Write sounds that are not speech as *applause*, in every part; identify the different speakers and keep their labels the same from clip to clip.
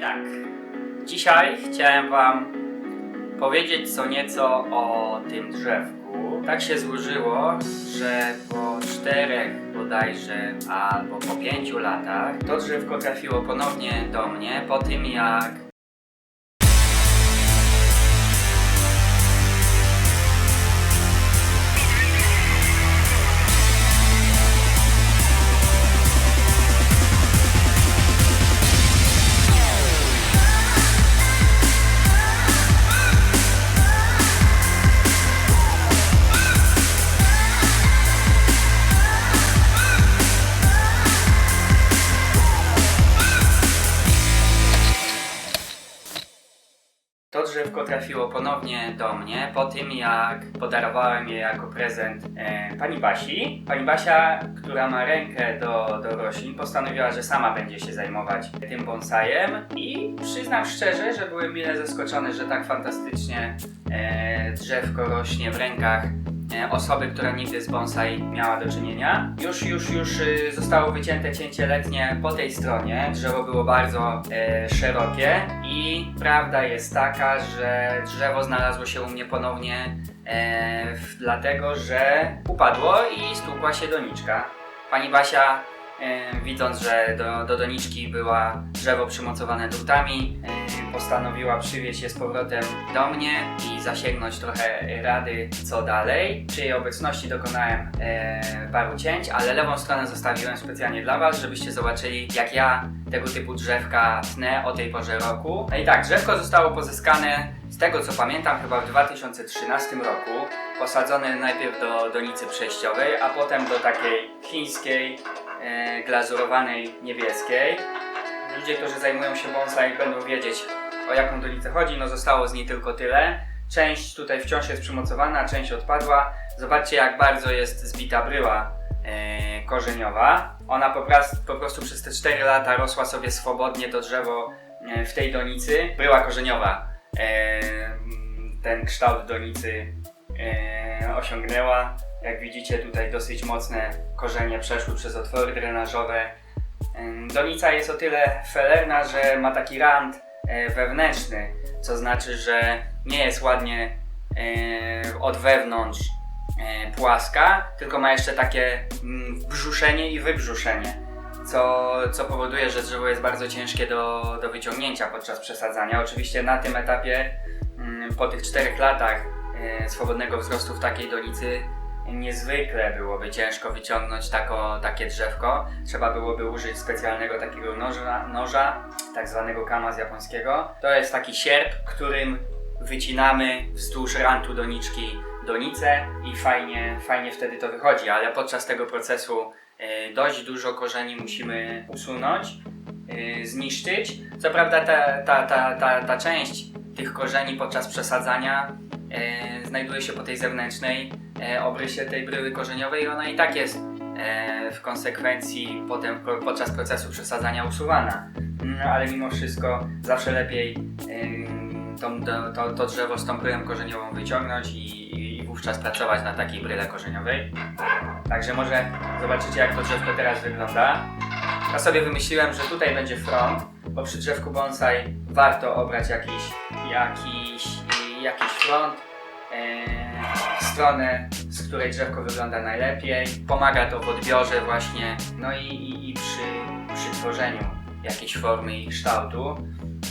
Speaker 1: tak. Dzisiaj chciałem Wam powiedzieć co nieco o tym drzewku. Tak się złożyło, że po czterech bodajże albo po pięciu latach to drzewko trafiło ponownie do mnie po tym jak ponownie do mnie po tym, jak podarowałem je jako prezent e, pani Basi. Pani Basia, która ma rękę do, do roślin, postanowiła, że sama będzie się zajmować tym bonsajem i przyznam szczerze, że byłem mile zaskoczony, że tak fantastycznie e, drzewko rośnie w rękach osoby, która nigdy z bonsai miała do czynienia. Już, już, już y, zostało wycięte cięcie letnie po tej stronie. Drzewo było bardzo e, szerokie i prawda jest taka, że drzewo znalazło się u mnie ponownie e, dlatego, że upadło i stukła się doniczka. Pani Basia widząc, że do, do doniczki była drzewo przymocowane drutami, e, postanowiła przywieźć je z powrotem do mnie i zasięgnąć trochę rady co dalej. Przy jej obecności dokonałem e, paru cięć, ale lewą stronę zostawiłem specjalnie dla Was, żebyście zobaczyli jak ja tego typu drzewka tnę o tej porze roku. No i tak, drzewko zostało pozyskane z tego co pamiętam chyba w 2013 roku. Posadzone najpierw do donicy przejściowej, a potem do takiej chińskiej e, glazurowanej niebieskiej. Ludzie, którzy zajmują się bonsai będą wiedzieć o jaką donicę chodzi, no zostało z niej tylko tyle. Część tutaj wciąż jest przymocowana, część odpadła. Zobaczcie jak bardzo jest zbita bryła e, korzeniowa. Ona po, po prostu przez te 4 lata rosła sobie swobodnie to drzewo e, w tej donicy. Bryła korzeniowa e, ten kształt donicy e, osiągnęła. Jak widzicie tutaj dosyć mocne korzenie przeszły przez otwory drenażowe. Donica jest o tyle felerna, że ma taki rand e, wewnętrzny, co znaczy, że nie jest ładnie e, od wewnątrz e, płaska, tylko ma jeszcze takie mm, wbrzuszenie i wybrzuszenie, co, co powoduje, że drzewo jest bardzo ciężkie do, do wyciągnięcia podczas przesadzania. Oczywiście na tym etapie, mm, po tych czterech latach swobodnego wzrostu w takiej donicy, niezwykle byłoby ciężko wyciągnąć tako, takie drzewko. Trzeba byłoby użyć specjalnego takiego noża, noża tak zwanego kama z japońskiego. To jest taki sierp, którym wycinamy wzdłuż rantu doniczki donicę i fajnie, fajnie wtedy to wychodzi, ale podczas tego procesu e, dość dużo korzeni musimy usunąć, e, zniszczyć. Co prawda ta, ta, ta, ta, ta część tych korzeni podczas przesadzania e, znajduje się po tej zewnętrznej e, obrysie tej bryły korzeniowej i ona i tak jest e, w konsekwencji potem po- podczas procesu przesadzania usuwana. Mm, ale mimo wszystko zawsze lepiej em, tą, to, to, to drzewo z tą bryłą korzeniową wyciągnąć i, i wówczas pracować na takiej bryle korzeniowej. Także może zobaczycie jak to drzewko teraz wygląda. Ja sobie wymyśliłem, że tutaj będzie front, bo przy drzewku bonsai warto obrać jakiś, jakiś, jakiś front, e, stronę, z której drzewko wygląda najlepiej. Pomaga to w odbiorze właśnie, no i, i, i przy, przy tworzeniu jakiejś formy i kształtu.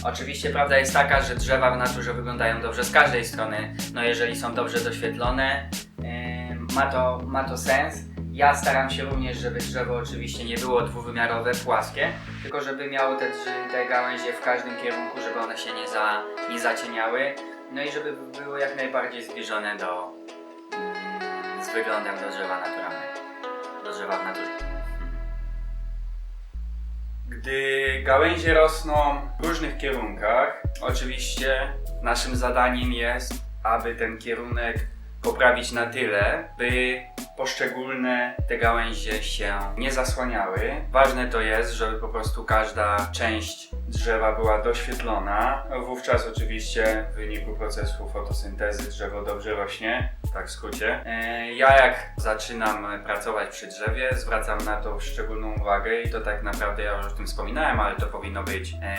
Speaker 1: Oczywiście prawda jest taka, że drzewa w naturze wyglądają dobrze z każdej strony, no jeżeli są dobrze doświetlone, e, ma, to, ma to sens. Ja staram się również, żeby drzewo oczywiście nie było dwuwymiarowe, płaskie, tylko żeby miało te, te gałęzie w każdym kierunku, żeby one się nie, za, nie zacieniały, no i żeby było jak najbardziej zbliżone do, mm, z wyglądem do drzewa naturalnego, do drzewa w naturze. Gdy gałęzie rosną w różnych kierunkach, oczywiście naszym zadaniem jest, aby ten kierunek poprawić na tyle, by poszczególne te gałęzie się nie zasłaniały. Ważne to jest, żeby po prostu każda część drzewa była doświetlona. Wówczas oczywiście w wyniku procesu fotosyntezy drzewo dobrze rośnie, tak w skrócie. E, Ja jak zaczynam pracować przy drzewie, zwracam na to szczególną uwagę i to tak naprawdę ja już o tym wspominałem, ale to powinno być e,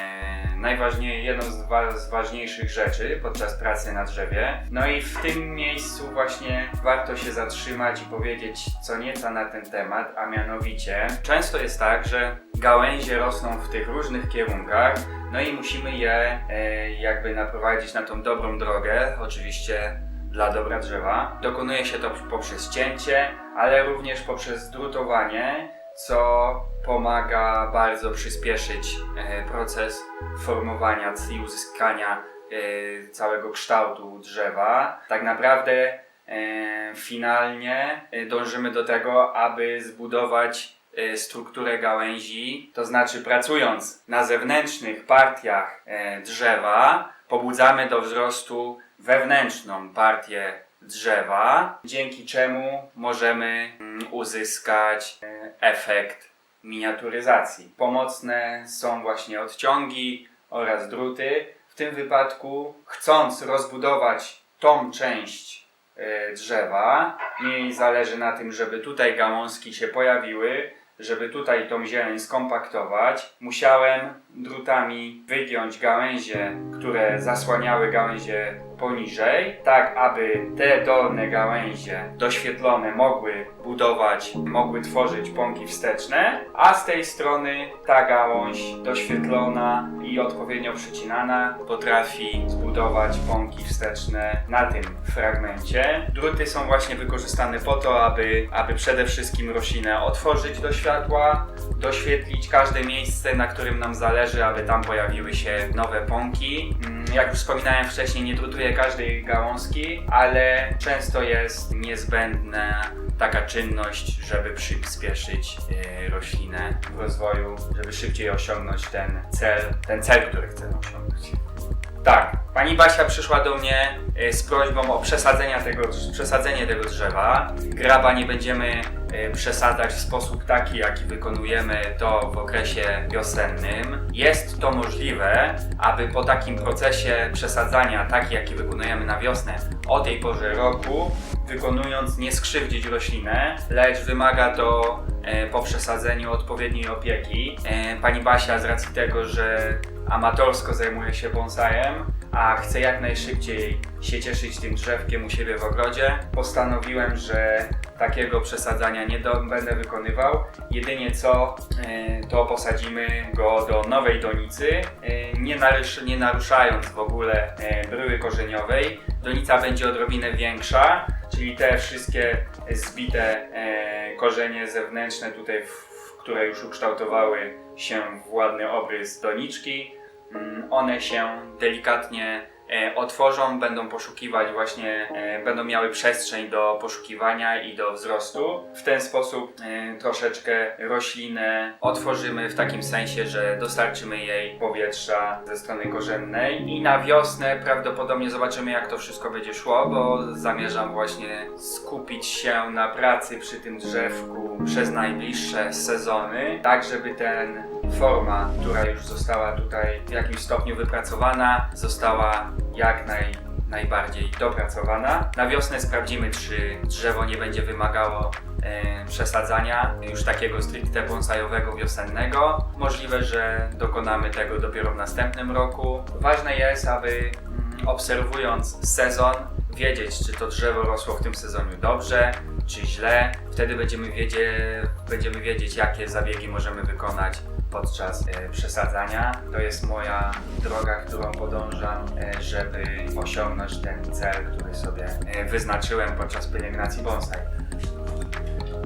Speaker 1: najważniej, jedną z, wa- z ważniejszych rzeczy podczas pracy na drzewie. No i w tym miejscu właśnie warto się zatrzymać i powiedzieć co nieco na ten temat, a mianowicie często jest tak, że gałęzie rosną w tych różnych kierunkach, no i musimy je e, jakby naprowadzić na tą dobrą drogę, oczywiście dla dobra drzewa. Dokonuje się to poprzez cięcie, ale również poprzez drutowanie, co pomaga bardzo przyspieszyć e, proces formowania i uzyskania e, całego kształtu drzewa. Tak naprawdę e, finalnie dążymy do tego, aby zbudować strukturę gałęzi, to znaczy pracując na zewnętrznych partiach drzewa, pobudzamy do wzrostu wewnętrzną partię drzewa, dzięki czemu możemy mm, uzyskać e, efekt miniaturyzacji. Pomocne są właśnie odciągi oraz druty. W tym wypadku, chcąc rozbudować tą część e, drzewa, mi zależy na tym, żeby tutaj gałązki się pojawiły, żeby tutaj tą zieleń skompaktować, musiałem drutami wygiąć gałęzie, które zasłaniały gałęzie poniżej, tak aby te dolne gałęzie doświetlone mogły budować, mogły tworzyć pąki wsteczne, a z tej strony ta gałąź doświetlona i odpowiednio przycinana potrafi zbudować pąki wsteczne na tym fragmencie. Druty są właśnie wykorzystane po to, aby, aby przede wszystkim roślinę otworzyć do światła, doświetlić każde miejsce, na którym nam zależy, aby tam pojawiły się nowe pąki. Jak już wspominałem wcześniej, nie drutuję każdej gałązki, ale często jest niezbędna taka czynność, żeby przyspieszyć e, roślinę w rozwoju, żeby szybciej osiągnąć ten cel, ten cel, który chcemy osiągnąć. Tak, pani Basia przyszła do mnie e, z prośbą o przesadzenie tego, przesadzenie tego drzewa. Graba nie będziemy e, przesadzać w sposób taki, jaki wykonujemy to w okresie wiosennym. Jest to możliwe, aby po takim procesie przesadzania, taki jaki wykonujemy na wiosnę, o tej porze roku, wykonując nie skrzywdzić roślinę, lecz wymaga to e, po przesadzeniu odpowiedniej opieki. E, Pani Basia z racji tego, że amatorsko zajmuje się bonsajem, a chce jak najszybciej się cieszyć tym drzewkiem u siebie w ogrodzie, postanowiłem, że takiego przesadzania nie do, będę wykonywał. Jedynie co, e, to posadzimy go do nowej donicy, e, nie, narusz, nie naruszając w ogóle e, bryły korzeniowej. Donica będzie odrobinę większa, czyli te wszystkie zbite korzenie zewnętrzne tutaj, w, które już ukształtowały się w ładny obrys doniczki, one się delikatnie e, otworzą, będą poszukiwać właśnie, e, będą miały przestrzeń do poszukiwania i do wzrostu. W ten sposób e, troszeczkę roślinę otworzymy w takim sensie, że dostarczymy jej powietrza ze strony korzennej i na wiosnę prawdopodobnie zobaczymy jak to wszystko będzie szło, bo zamierzam właśnie skupić się na pracy przy tym drzewku przez najbliższe sezony, tak żeby ten forma, która już została tutaj w jakimś stopniu wypracowana, została jak naj, najbardziej dopracowana. Na wiosnę sprawdzimy, czy drzewo nie będzie wymagało e, przesadzania już takiego stricte bonsajowego wiosennego. Możliwe, że dokonamy tego dopiero w następnym roku. Ważne jest, aby mm, obserwując sezon, wiedzieć, czy to drzewo rosło w tym sezonie dobrze, czy źle. Wtedy będziemy wiedzieć, będziemy wiedzieć jakie zabiegi możemy wykonać podczas e, przesadzania. To jest moja droga, którą podążam, e, żeby osiągnąć ten cel, który sobie e, wyznaczyłem podczas pielęgnacji bonsai.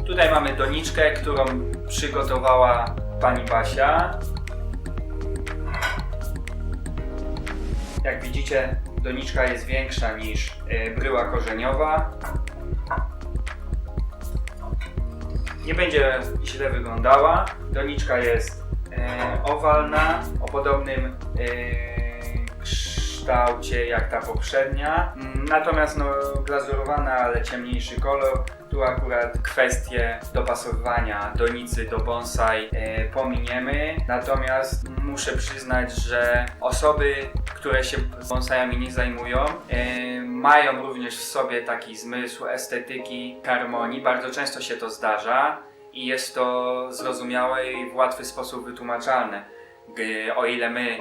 Speaker 1: Tutaj mamy doniczkę, którą przygotowała pani Basia. Jak widzicie, doniczka jest większa niż bryła korzeniowa. Nie będzie źle wyglądała. Doniczka jest owalna, o podobnym e, kształcie jak ta poprzednia. Natomiast no, glazurowana, ale ciemniejszy kolor. Tu akurat kwestie dopasowywania donicy do bonsai e, pominiemy. Natomiast muszę przyznać, że osoby, które się bonsajami nie zajmują, e, mają również w sobie taki zmysł estetyki, harmonii. Bardzo często się to zdarza i jest to zrozumiałe i w łatwy sposób wytłumaczalne. O ile my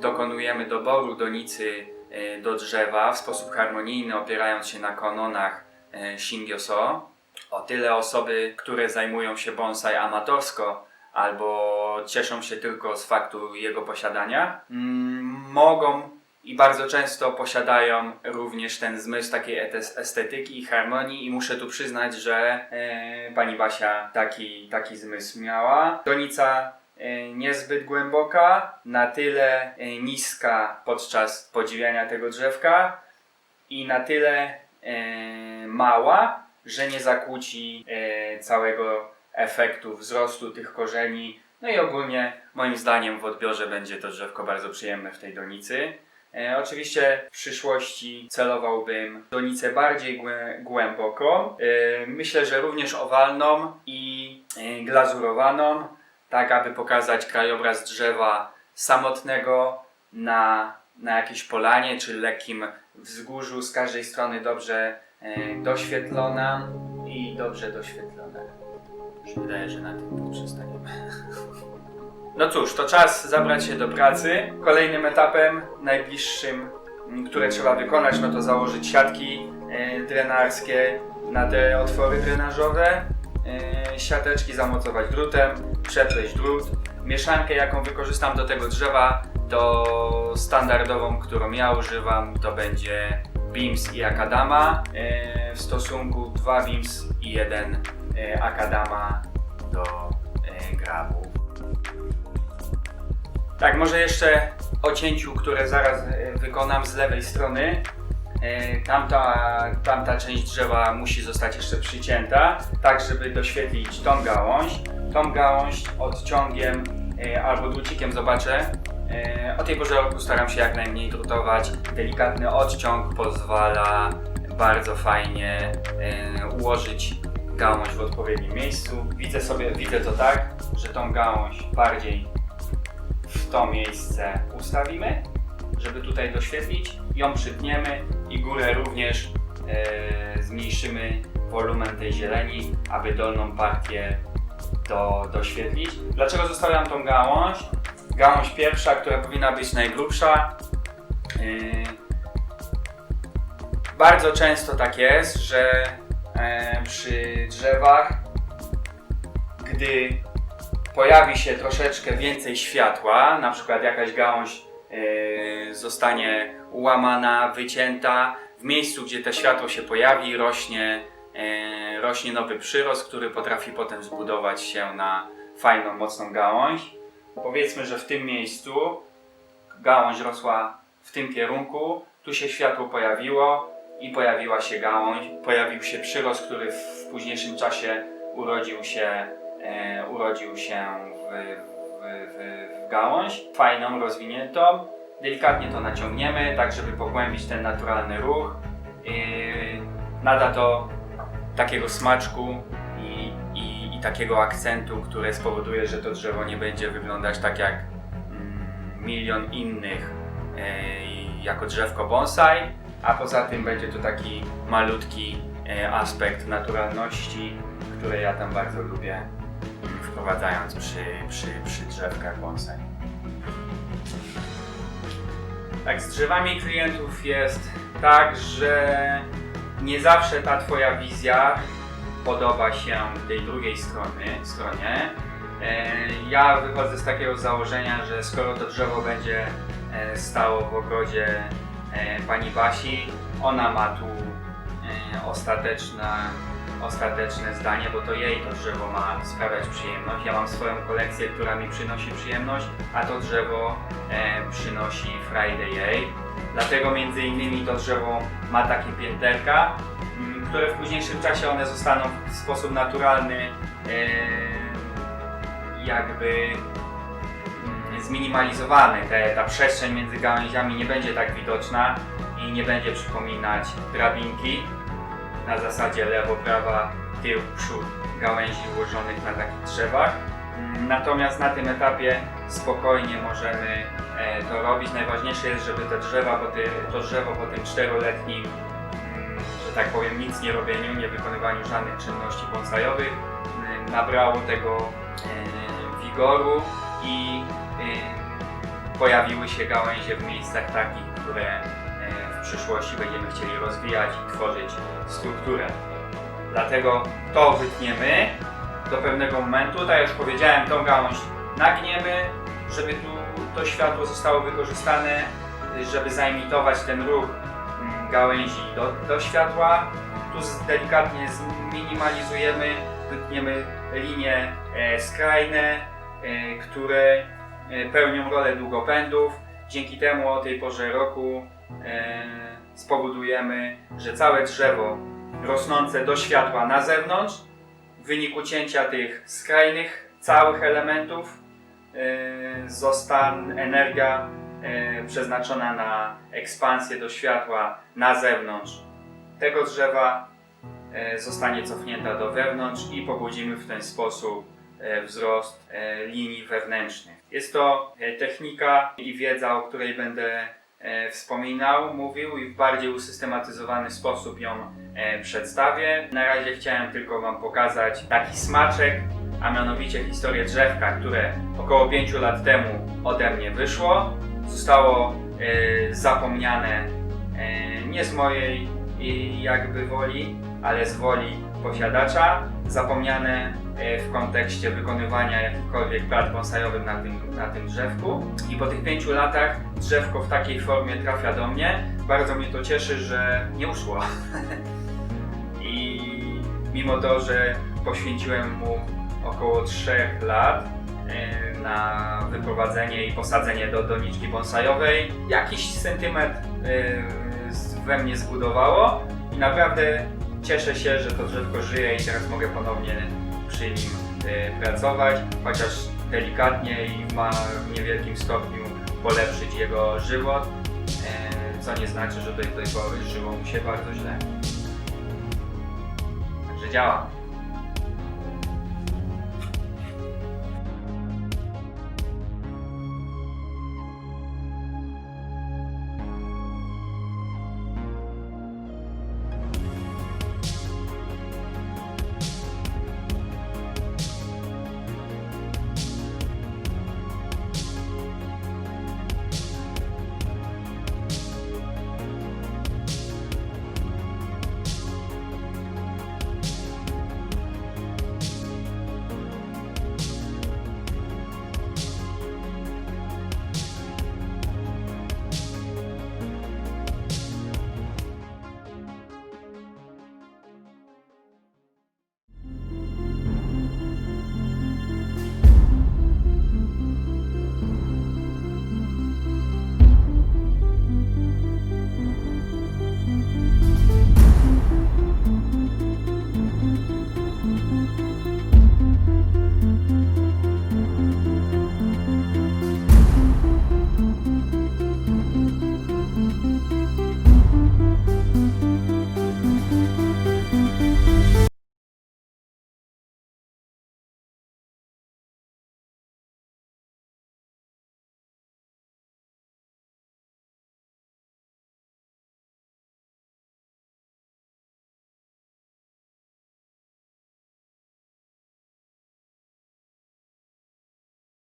Speaker 1: dokonujemy doboru donicy e, do drzewa w sposób harmonijny, opierając się na kanonach e, Shingyoso, o tyle osoby, które zajmują się bonsai amatorsko albo cieszą się tylko z faktu jego posiadania, mm, mogą i bardzo często posiadają również ten zmysł takiej estetyki i harmonii i muszę tu przyznać, że e, pani Basia taki, taki zmysł miała. Donica e, niezbyt głęboka, na tyle e, niska podczas podziwiania tego drzewka i na tyle e, mała, że nie zakłóci e, całego efektu wzrostu tych korzeni. No i ogólnie moim zdaniem w odbiorze będzie to drzewko bardzo przyjemne w tej donicy. E, oczywiście w przyszłości celowałbym donicę bardziej głę- głęboką. E, myślę, że również owalną i e, glazurowaną, tak aby pokazać krajobraz drzewa samotnego na, na jakiejś polanie czy lekkim wzgórzu, z każdej strony dobrze e, doświetlona i dobrze doświetlona. Już wydaje, że na tym poprzestaniemy. *laughs* No cóż, to czas zabrać się do pracy. Kolejnym etapem, najbliższym, które trzeba wykonać, no to założyć siatki e, drenarskie na te otwory drenażowe, e, siateczki zamocować drutem, przepleść drut. Mieszankę, jaką wykorzystam do tego drzewa, to standardową, którą ja używam, to będzie Beams i Akadama. E, w stosunku 2 Beams i 1 e, Akadama Tak, może jeszcze o cięciu, które zaraz e, wykonam z lewej strony. E, Tamta, tamta część drzewa musi zostać jeszcze przycięta, tak żeby doświetlić tą gałąź. Tą gałąź odciągiem e, albo drucikiem zobaczę. O tej porze roku staram się jak najmniej drutować. Delikatny odciąg pozwala bardzo fajnie ułożyć gałąź w odpowiednim miejscu. Widzę sobie, widzę to tak, że tą gałąź bardziej to miejsce ustawimy, żeby tutaj doświetlić, ją przytniemy i górę również e, zmniejszymy wolumen tej zieleni, aby dolną partię do, doświetlić. Dlaczego zostawiam tą gałąź? Gałąź pierwsza, która powinna być najgrubsza. E, bardzo często tak jest, że e, przy drzewach, gdy pojawi się troszeczkę więcej światła, na przykład jakaś gałąź e, zostanie ułamana, wycięta, w miejscu, gdzie to światło się pojawi, rośnie, e, rośnie nowy przyrost, który potrafi potem zbudować się na fajną, mocną gałąź. Powiedzmy, że w tym miejscu gałąź rosła w tym kierunku, tu się światło pojawiło i pojawiła się gałąź, pojawił się przyrost, który w późniejszym czasie urodził się e, urodził się w, w, w, w gałąź, fajną, rozwiniętą. Delikatnie to naciągniemy, tak żeby pogłębić ten naturalny ruch. Yy, nada to takiego smaczku i, i, i takiego akcentu, które spowoduje, że to drzewo nie będzie wyglądać tak jak mm, milion innych yy, jako drzewko bonsai, a poza tym będzie to taki malutki e, aspekt naturalności, które ja tam bardzo lubię wprowadzając przy, przy, przy drzewkach bonsai. Tak, z drzewami klientów jest tak, że nie zawsze ta Twoja wizja podoba się tej drugiej strony, stronie. E, Ja wychodzę z takiego założenia, że skoro to drzewo będzie e, stało w ogrodzie e, pani Basi, ona ma tu ostateczna ostateczne zdanie, bo to jej to drzewo ma sprawiać przyjemność. Ja mam swoją kolekcję, która mi przynosi przyjemność, a to drzewo e, przynosi frajdę jej. Dlatego między innymi to drzewo ma takie pięterka, m, które w późniejszym czasie one zostaną w sposób naturalny e, jakby mm, zminimalizowany. Te, ta przestrzeń między gałęziami nie będzie tak widoczna i nie będzie przypominać drabinki na zasadzie lewo, prawa, tył, przód gałęzi ułożonych na takich drzewach. Natomiast na tym etapie spokojnie możemy e, to robić. Najważniejsze jest, żeby te drzewa, bo ty, to drzewo po tym czteroletnim, mm, że tak powiem, nic nie robieniu, nie wykonywaniu żadnych czynności bonsajowych, mm, nabrało tego e, wigoru i e, pojawiły się gałęzie w miejscach takich, które przyszłości będziemy chcieli rozwijać i tworzyć strukturę. Dlatego to wytniemy do pewnego momentu. Tak jak już powiedziałem, tą gałąź nagniemy, żeby tu to światło zostało wykorzystane, żeby zaimitować ten ruch mm, gałęzi do, do światła. Tu delikatnie zminimalizujemy, wytniemy linie e, skrajne, e, które e, pełnią rolę długopędów. Dzięki temu o tej porze roku spowodujemy, że całe drzewo rosnące do światła na zewnątrz w wyniku cięcia tych skrajnych całych elementów zostanie energia przeznaczona na ekspansję do światła na zewnątrz tego drzewa zostanie cofnięta do wewnątrz i pobudzimy w ten sposób wzrost linii wewnętrznych. Jest to technika i wiedza, o której będę wspominał, mówił i w bardziej usystematyzowany sposób ją e, przedstawię. Na razie chciałem tylko Wam pokazać taki smaczek, a mianowicie historię drzewka, które około 5 lat temu ode mnie wyszło. Zostało e, zapomniane e, nie z mojej jakby woli, ale z woli posiadacza. Zapomniane e, w kontekście wykonywania jakichkolwiek prac bonsajowych na tym, na tym drzewku. I po tych pięciu latach drzewko w takiej formie trafia do mnie. Bardzo mnie to cieszy, że nie uszło. *laughs* I mimo to, że poświęciłem mu około 3 lat e, na wyprowadzenie i posadzenie do doniczki bonsajowej, jakiś sentyment e, we mnie zbudowało i naprawdę cieszę się, że to drzewko żyje i teraz mogę ponownie przy nim e, pracować, chociaż delikatnie i ma w niewielkim stopniu polepszyć jego żywot, e, co nie znaczy, że do tej pory żyło mu się bardzo źle. Także działa.